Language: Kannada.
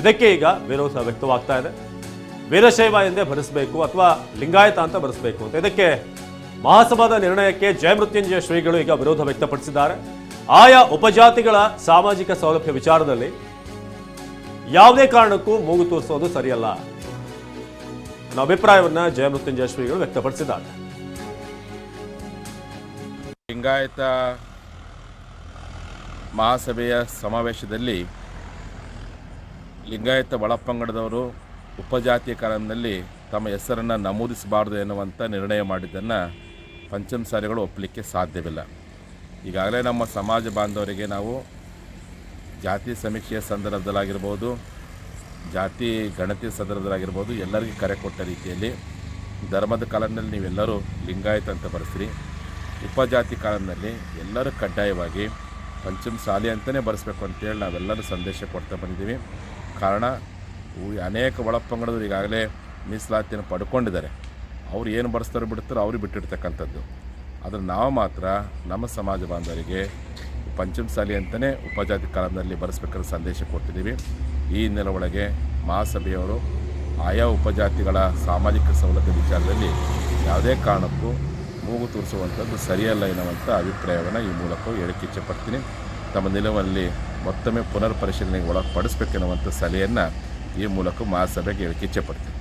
ಇದಕ್ಕೆ ಈಗ ವಿರೋಧ ವ್ಯಕ್ತವಾಗ್ತಾ ಇದೆ. ವೀರಶೈವ ಎಂದೇ ಭರಿಸಬೇಕು ಅಥವಾ ಲಿಂಗಾಯತ ಅಂತ ಭರಿಸಬೇಕು ಅಂತ. ಇದಕ್ಕೆ ಮಹಾಸಭಾದ ನಿರ್ಣಯಕ್ಕೆ ಜಯಮೃತ್ಯುಂಜಯ ಶ್ರೀಗಳು ಈಗ ವಿರೋಧ ವ್ಯಕ್ತಪಡಿಸಿದ್ದಾರೆ. ಆಯಾ ಉಪಜಾತಿಗಳ ಸಾಮಾಜಿಕ ಸೌಲಭ್ಯ ವಿಚಾರದಲ್ಲಿ ಯಾವುದೇ ಕಾರಣಕ್ಕೂ ಮೂಗು ತೋರಿಸೋದು ಸರಿಯಲ್ಲ. ಅನ್ನೋ ಅಭಿಪ್ರಾಯವನ್ನು ಜಯಮೃತ್ಯುಂಜಯ ಶ್ರೀಗಳು ವ್ಯಕ್ತಪಡಿಸಿದ್ದಾರೆ. ಲಿಂಗಾಯತ ಮಹಾಸಭೆಯ ಸಮಾವೇಶದಲ್ಲಿ ಲಿಂಗಾಯತ ಒಳಪಂಗಡದವರು ಉಪಜಾತಿಯ ಕಾಲಂನಲ್ಲಿ ತಮ್ಮ ಹೆಸರನ್ನು ನಮೂದಿಸಬಾರ್ದು ಎನ್ನುವಂಥ ನಿರ್ಣಯ ಮಾಡಿದ್ದನ್ನು ಪಂಚಮಸಾರಿಗಳು ಒಪ್ಪಲಿಕ್ಕೆ ಸಾಧ್ಯವಿಲ್ಲ. ಈಗಾಗಲೇ ನಮ್ಮ ಸಮಾಜ ಬಾಂಧವರಿಗೆ ನಾವು ಜಾತಿ ಸಮೀಕ್ಷೆಯ ಸಂದರ್ಭದಲ್ಲಾಗಿರ್ಬೋದು, ಜಾತಿ ಗಣತಿ ಸಂದರ್ಭದಲ್ಲಾಗಿರ್ಬೋದು ಎಲ್ಲರಿಗೂ ಕರೆ ಕೊಟ್ಟ ರೀತಿಯಲ್ಲಿ ಧರ್ಮದ ಕಾಲದಲ್ಲಿ ನೀವೆಲ್ಲರೂ ಲಿಂಗಾಯತ ಅಂತ ಬರೆಸ್ರಿ ಉಪಜಾತಿ ಕಾಲದಲ್ಲಿ ಎಲ್ಲರೂ ಕಡ್ಡಾಯವಾಗಿ ಪಂಚಮ ಶಾಲೆ ಅಂತಲೇ ಬರೆಸ್ಬೇಕು ಅಂತೇಳಿ ನಾವೆಲ್ಲರೂ ಸಂದೇಶ ಕೊಡ್ತಾ ಬಂದಿದ್ದೀವಿ. ಕಾರಣ ಅನೇಕ ಒಳಪಂಗಡದವರು ಈಗಾಗಲೇ ಮೀಸಲಾತಿಯನ್ನು ಪಡ್ಕೊಂಡಿದ್ದಾರೆ. ಅವ್ರು ಏನು ಬರೆಸ್ತಾರೋ ಬಿಡ್ತಾರೋ ಅವ್ರಿಗೆ ಬಿಟ್ಟಿರ್ತಕ್ಕಂಥದ್ದು. ಆದರೆ ನಾವು ಮಾತ್ರ ನಮ್ಮ ಸಮಾಜ ಬಾಂಧವರಿಗೆ ಪಂಚಮಸಾಲಿ ಅಂತಲೇ ಉಪಜಾತಿ ಕಾಲದಲ್ಲಿ ಬರೆಸ್ಬೇಕಾದ್ರೆ ಸಂದೇಶ ಕೊಡ್ತಿದ್ದೀವಿ. ಈ ಹಿನ್ನೆಲೆ ಒಳಗೆ ಮಹಾಸಭೆಯವರು ಆಯಾ ಉಪಜಾತಿಗಳ ಸಾಮಾಜಿಕ ಸವಲತ್ತು ವಿಚಾರದಲ್ಲಿ ಯಾವುದೇ ಕಾರಣಕ್ಕೂ ಮೂಗು ತೋರಿಸುವಂಥದ್ದು ಸರಿಯಲ್ಲ ಎನ್ನುವಂಥ ಅಭಿಪ್ರಾಯವನ್ನು ಈ ಮೂಲಕ ಹೇಳಿಕೆ ಇಚ್ಛೆಪಡ್ತೀನಿ. ತಮ್ಮ ನಿಲುವಲ್ಲಿ ಮತ್ತೊಮ್ಮೆ ಪುನರ್ ಪರಿಶೀಲನೆಗೆ ಒಳಪಡಿಸಬೇಕೆನ್ನುವಂಥ ಸಲಹೆಯನ್ನು ಈ ಮೂಲಕ ಮಹಾಸಭೆಗೆ ಹೇಳಿಕೆ ಇಚ್ಛೆಪಡ್ತೀನಿ.